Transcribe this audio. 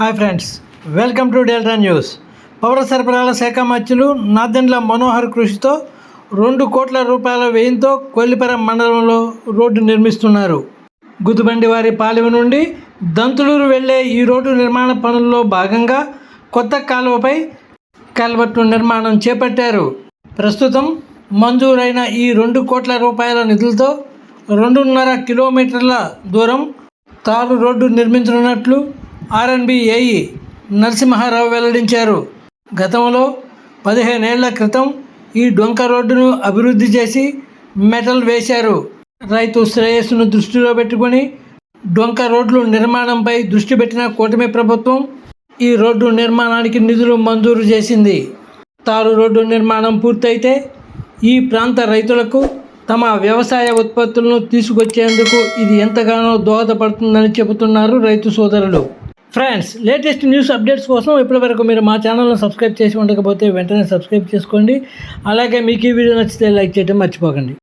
Hi friends welcome to Delta News. పౌర సరఫరాల శాఖ మంత్రులు నాదెండ్ల మనోహర్ కృషితో రెండు కోట్ల రూపాయల వ్యయంతో కొల్లిపర మండలంలో రోడ్డు నిర్మిస్తున్నారు. గుతుబండి వారి పాలెం నుండి దంతులూరు వెళ్ళే ఈ రోడ్డు నిర్మాణ పనుల్లో భాగంగా కొత్త కాలువపై కల్వర్టు నిర్మాణం చేపట్టారు. ప్రస్తుతం మంజూరైన ఈ రెండు కోట్ల రూపాయల నిధులతో రెండున్నర కిలోమీటర్ల దూరం తారు రోడ్డు నిర్మించనున్నట్లు ఆర్ఎన్బి ఏఈ నరసింహారావు వెల్లడించారు. గతంలో పదిహేనేళ్ళ క్రితం ఈ డొంక రోడ్డును అభివృద్ధి చేసి మెటల్ వేశారు. రైతు శ్రేయస్సును దృష్టిలో పెట్టుకొని డొంక రోడ్లు నిర్మాణంపై దృష్టి పెట్టిన కూటమి ప్రభుత్వం ఈ రోడ్డు నిర్మాణానికి నిధులు మంజూరు చేసింది. తారు రోడ్డు నిర్మాణం పూర్తయితే ఈ ప్రాంత రైతులకు తమ వ్యవసాయ ఉత్పత్తులను తీసుకొచ్చేందుకు ఇది ఎంతగానో దోహదపడుతుందని చెబుతున్నారు రైతు సోదరులు. ఫ్రెండ్స్ లేటెస్ట్ న్యూస్ అప్డేట్స్ కోసం ఇప్పటివరకు మీరు మా ఛానల్ను సబ్స్క్రైబ్ చేసి ఉండకపోతే వెంటనే సబ్స్క్రైబ్ చేసుకోండి. అలాగే మీకు ఈ వీడియో నచ్చితే లైక్ చేయడం మర్చిపోకండి.